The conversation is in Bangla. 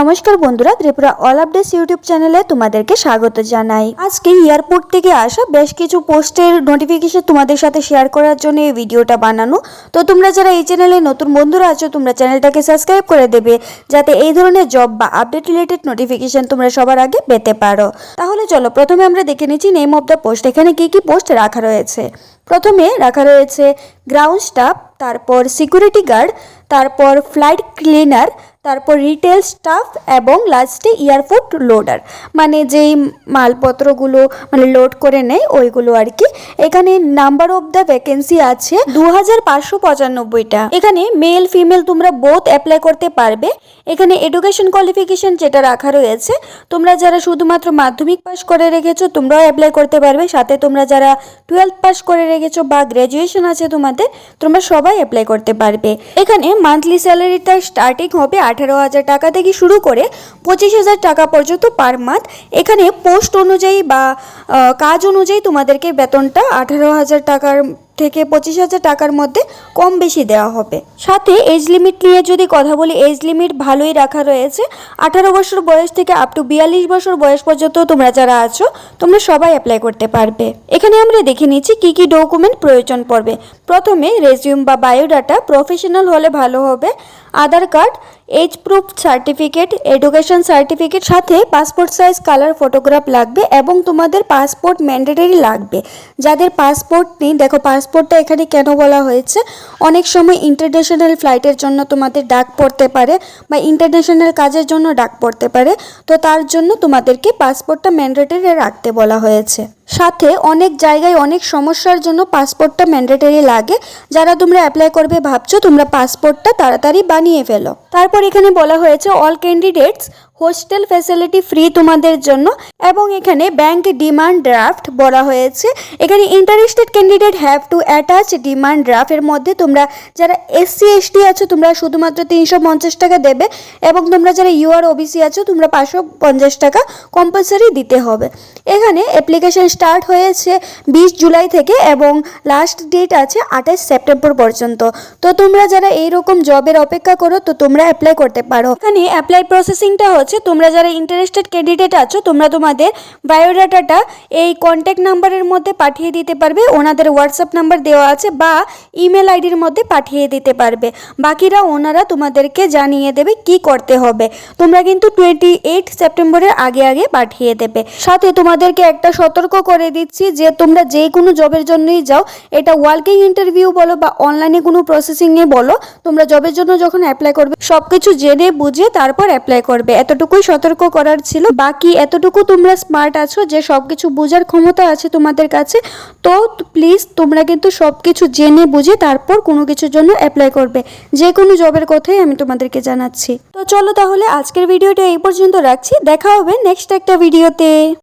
নমস্কার বন্ধুরা, ত্রিপুরা অল আপডেটস ইউটিউব চ্যানেলে তোমাদেরকে স্বাগত জানাই। আজকে এয়ারপোর্ট থেকে আসা বেশ কিছু পোস্টের নোটিফিকেশন তোমাদের সাথে শেয়ার করার জন্য এই ভিডিওটা বানানো। তো তোমরা যারা এই চ্যানেলে নতুন বন্ধুরা আছো, তোমরা চ্যানেলটাকে সাবস্ক্রাইব করে দেবে, যাতে এই ধরনের জব বা আপডেট রিলেটেড নোটিফিকেশন তোমরা সবার আগে পেতে পারো। তাহলে চলো, প্রথমে আমরা দেখে নিচ্ছি নেম অফ দ্য পোস্ট এখানে কি কি পোস্ট রাখা রয়েছে? প্রথমে রাখা রয়েছে গ্রাউন্ড স্টাফ তারপর সিকিউরিটি গার্ড তারপর ফ্লাইট ক্লিনার তারপর রিটেল স্টাফ এবং লাস্টে এয়ারপোর্ট লোডার মানে যেই মালপত্রগুলো মানে লোড করে নেয় ওইগুলো আর কি। এখানে নাম্বার অফ দ্য ভ্যাকেন্সি আছে দু হাজার পাঁচশো পঁচানব্বইটা। এখানে মেল ফিমেল তোমরা বোথ অ্যাপ্লাই করতে পারবে। এখানে এডুকেশন কোয়ালিফিকেশন যেটা রাখা রয়েছে, তোমরা যারা শুধুমাত্র মাধ্যমিক পাস করে রেখেছো তোমরাও অ্যাপ্লাই করতে পারবে। সাথে তোমরা যারা টুয়েলভ পাস করে রেখেছো বা গ্র্যাজুয়েশন আছে তোমাদের, তোমরা সবাই অ্যাপ্লাই করতে পারবে। এখানে মান্থলি স্যালারিটা স্টার্টিং হবে আঠারো হাজার টাকা থেকে শুরু করে পঁচিশ হাজার টাকা পর্যন্ত পার মান্থ। এখানে পোস্ট অনুযায়ী বা কাজ অনুযায়ী তোমাদেরকে বেতনটা আঠারো হাজার টাকার থেকে পঁচিশ হাজার টাকার মধ্যে কম বেশি দেওয়া হবে। সাথে এজ লিমিট নিয়ে যদি কথা বলি এজ লিমিট ভালোই রাখা রয়েছে। আঠারো বছর বয়স থেকে আপ টু বিয়াল্লিশ বছর বয়স পর্যন্ত তোমরা যারা আছো, তোমরা সবাই অ্যাপ্লাই করতে পারবে। এখানে আমরা দেখে নিচ্ছি কি কি ডকুমেন্ট প্রয়োজন পড়বে। প্রথমে রেজিউম বা বায়োডাটা প্রফেশনাল হলে ভালো হবে। Aadhaar card age proof certificate education certificate সাথে পাসপোর্ট সাইজ কালার ফটোগ্রাফ লাগবে এবং তোমাদের পাসপোর্ট ম্যান্ডেটরি লাগবে। যাদের পাসপোর্ট নেই, দেখো পাসপোর্টটা এখানে কেন বলা হয়েছে? অনেক সময় ইন্টারন্যাশনাল ফ্লাইটের জন্য তোমাদের ডাক পড়তে পারে বা ইন্টারন্যাশনাল কাজের জন্য ডাক পড়তে পারে, তো তার জন্য তোমাদেরকে পাসপোর্টটা ম্যান্ডেটরি রাখতে বলা হয়েছে। সাথে অনেক জায়গায় অনেক সমস্যার জন্য পাসপোর্টটা ম্যান্ডেটরি লাগে। যারা তোমরা অ্যাপ্লাই করবে ভাবছ, তোমরা পাসপোর্টটা তাড়াতাড়ি বানিয়ে ফেলো। তারপর এখানে বলা হয়েছে all candidates hostel facility free তোমাদের জন্য এবং এখানে ব্যাংক ডিমান্ড ড্রাফট বলা হয়েছে। এখানে interested candidate have to attach demand ড্রাফটের মধ্যে তোমরা যারা এসসি এসটি আছো, তোমরা শুধুমাত্র তিনশো পঞ্চাশ টাকা দেবে এবং তোমরা যারা ইউআর ওবিসি আছো, তোমরা পাঁচশো পঞ্চাশ টাকা কম্পালসারি দিতে হবে। এখানে অ্যাপ্লিকেশন স্টার্ট হয়েছে বিশ জুলাই থেকে এবং লাস্ট ডেট আছে আঠাশ সেপ্টেম্বর পর্যন্ত। তো তোমরা যারা এইরকম জবের অপেক্ষা করো, তো তোমরা অ্যাপ্লাই করতে পারো। এখানে অ্যাপ্লাই প্রসেসিংটা হচ্ছে, তোমরা যারা ইন্টারেস্টেড ক্যান্ডিডেট আছো, তোমরা তোমাদের বায়োডাটাটা এই কন্ট্যাক্ট নাম্বারের মধ্যে পাঠিয়ে দিতে পারবে। ওনাদের হোয়াটসঅ্যাপ নাম্বার দেওয়া আছে বা ইমেল আইডির মধ্যে পাঠিয়ে দিতে পারবে। বাকিরা ওনারা তোমাদেরকে জানিয়ে দেবে কি করতে হবে। তোমরা কিন্তু টোয়েন্টি এইট সেপ্টেম্বরের আগে আগে পাঠিয়ে দেবে। সাথে তোমাদেরকে একটা সতর্ক করে দিচ্ছি যে তোমরা যে কোনো জবের জন্যই যাও। এটা ওয়ার্কিং ইন্টারভিউ বলো বা অনলাইনে কোনো প্রসেসিংয়ে বলো, তোমরা জবের জন্য যখন অ্যাপ্লাই করবে সব কিছু জেনে বুঝে তারপর অ্যাপ্লাই করবে। এতটুকুই সতর্ক করার ছিল। বাকি এতটুকু তোমরা স্মার্ট আছো যে সব কিছু বোঝার ক্ষমতা আছে তোমাদের কাছে, তো প্লিজ তোমরা কিন্তু সব কিছু জেনে বুঝে তারপর কোনো কিছুর জন্য অ্যাপ্লাই করবে। যে কোনো জবের কথাই আমি তোমাদেরকে জানাচ্ছি। তো চলো তাহলে আজকের ভিডিওটা এই পর্যন্ত রাখছি। দেখা হবে নেক্সট একটা ভিডিওতে